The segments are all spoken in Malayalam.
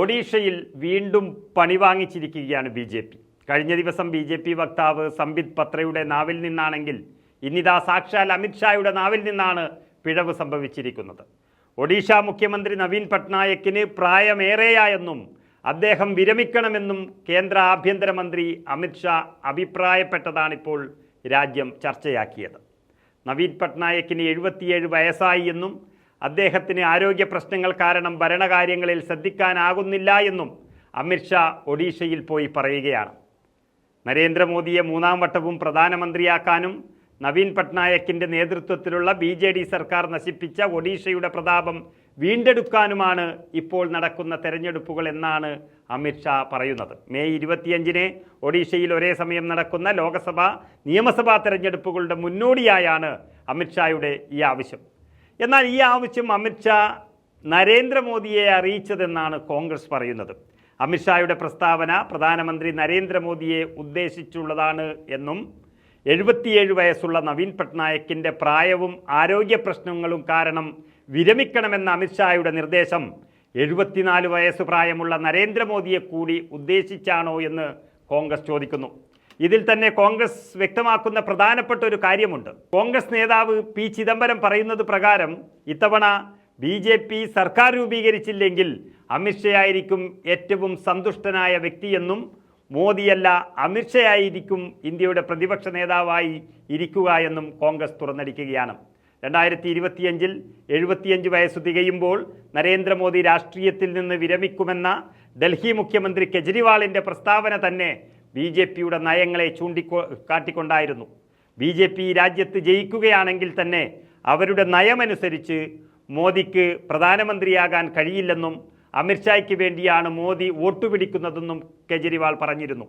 ഒഡീഷയിൽ വീണ്ടും പണി വാങ്ങിച്ചിരിക്കുകയാണ് ബി ജെ പി. കഴിഞ്ഞ ദിവസം ബി ജെ പി വക്താവ് സംബിത് പത്രയുടെ നാവിൽ നിന്നാണെങ്കിൽ ഇന്നിതാ സാക്ഷാൽ അമിത്ഷായുടെ നാവിൽ നിന്നാണ് പിഴവ് സംഭവിച്ചിരിക്കുന്നത്. ഒഡീഷ മുഖ്യമന്ത്രി നവീൻ പട്നായക്കിന് പ്രായമേറെയായെന്നും അദ്ദേഹം വിരമിക്കണമെന്നും കേന്ദ്ര ആഭ്യന്തരമന്ത്രി അമിത്ഷാ അഭിപ്രായപ്പെട്ടതാണിപ്പോൾ രാജ്യം ചർച്ചയാക്കിയത്. നവീൻ പട്നായക്കിന് എഴുപത്തിയേഴ് വയസ്സായി എന്നും അദ്ദേഹത്തിന് ആരോഗ്യ പ്രശ്നങ്ങൾ കാരണം ഭരണകാര്യങ്ങളിൽ ശ്രദ്ധിക്കാനാകുന്നില്ല എന്നും അമിത്ഷാ ഒഡീഷയിൽ പോയി പറയുകയാണ്. നരേന്ദ്രമോദിയെ മൂന്നാം വട്ടവും പ്രധാനമന്ത്രിയാക്കാനും നവീൻ പട്നായക്കിന്റെ നേതൃത്വത്തിലുള്ള ബി ജെ ഡി സർക്കാർ നശിപ്പിച്ച ഒഡീഷയുടെ പ്രതാപം വീണ്ടെടുക്കാനുമാണ് ഇപ്പോൾ നടക്കുന്ന തെരഞ്ഞെടുപ്പുകൾ എന്നാണ് അമിത്ഷാ പറയുന്നത്. മെയ് ഇരുപത്തിയഞ്ചിന് ഒഡീഷയിൽ ഒരേ സമയം നടക്കുന്ന ലോക്സഭ നിയമസഭാ തെരഞ്ഞെടുപ്പുകളുടെ മുന്നോടിയായാണ് അമിത്ഷായുടെ ഈ ആവശ്യം. എന്നാൽ ഈ ആവശ്യം അമിത്ഷാ നരേന്ദ്രമോദിയെ അറിയിച്ചതെന്നാണ് കോൺഗ്രസ് പറയുന്നത്. അമിത്ഷായുടെ പ്രസ്താവന പ്രധാനമന്ത്രി നരേന്ദ്രമോദിയെ ഉദ്ദേശിച്ചുള്ളതാണ് എന്നും എഴുപത്തിയേഴ് വയസ്സുള്ള നവീൻ പട്നായക്കിന്റെ പ്രായവും ആരോഗ്യ പ്രശ്നങ്ങളും കാരണം വിരമിക്കണമെന്ന അമിത്ഷായുടെ നിർദ്ദേശം എഴുപത്തിനാല് വയസ്സ് പ്രായമുള്ള നരേന്ദ്രമോദിയെ കൂടി ഉദ്ദേശിച്ചാണോ എന്ന് കോൺഗ്രസ് ചോദിക്കുന്നു. ഇതിൽ തന്നെ കോൺഗ്രസ് വ്യക്തമാക്കുന്ന പ്രധാനപ്പെട്ട ഒരു കാര്യമുണ്ട്. കോൺഗ്രസ് നേതാവ് പി ചിദംബരം പറയുന്നത് പ്രകാരം ഇത്തവണ ബി ജെ പി സർക്കാർ രൂപീകരിച്ചില്ലെങ്കിൽ അമിത്ഷയായിരിക്കും ഏറ്റവും സന്തുഷ്ടനായ വ്യക്തിയെന്നും മോദിയല്ല അമിത്ഷയായിരിക്കും ഇന്ത്യയുടെ പ്രതിപക്ഷ നേതാവായി ഇരിക്കുക എന്നും കോൺഗ്രസ് തുറന്നടിക്കുകയാണ്. രണ്ടായിരത്തി ഇരുപത്തിയഞ്ചിൽ എഴുപത്തിയഞ്ച് വയസ്സ് തികയുമ്പോൾ നരേന്ദ്രമോദി രാഷ്ട്രീയത്തിൽ നിന്ന് വിരമിക്കുമെന്ന ഡൽഹി മുഖ്യമന്ത്രി കെജ്രിവാളിന്റെ പ്രസ്താവന തന്നെ ബി ജെ പിയുടെ നയങ്ങളെ ചൂണ്ടിക്കോ കാട്ടിക്കൊണ്ടായിരുന്നു. ബി ജെ പി രാജ്യത്ത് ജയിക്കുകയാണെങ്കിൽ തന്നെ അവരുടെ നയമനുസരിച്ച് മോദിക്ക് പ്രധാനമന്ത്രിയാകാൻ കഴിയില്ലെന്നും അമിത്ഷായ്ക്ക് വേണ്ടിയാണ് മോദി വോട്ട് പിടിക്കുന്നതെന്നും കെജ്രിവാൾ പറഞ്ഞിരുന്നു.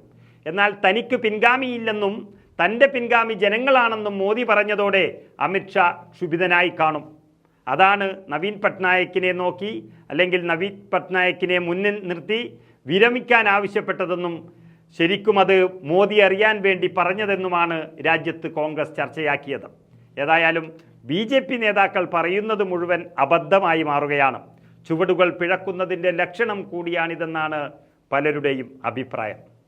എന്നാൽ തനിക്ക് പിൻഗാമിയില്ലെന്നും തന്റെ പിൻഗാമി ജനങ്ങളാണെന്നും മോദി പറഞ്ഞതോടെ അമിത്ഷാ ക്ഷുഭിതനായി കാണും. അതാണ് നവീൻ പട്നായക്കിനെ നോക്കി അല്ലെങ്കിൽ നവീൻ പട്നായക്കിനെ മുന്നിൽ നിർത്തി വിരമിക്കാൻ ആവശ്യപ്പെട്ടതെന്നും ശരിക്കും അത് മോദി അറിയാൻ വേണ്ടി പറഞ്ഞതെന്നുമാണ് രാജ്യത്ത് കോൺഗ്രസ് ചർച്ചയാക്കിയത്. ഏതായാലും ബി ജെ പി നേതാക്കൾ പറയുന്നത് മുഴുവൻ അബദ്ധമായി മാറുകയാണ്. ചുവടുകൾ പിഴക്കുന്നതിന്റെ ലക്ഷണം കൂടിയാണിതെന്നാണ് പലരുടെയും അഭിപ്രായം.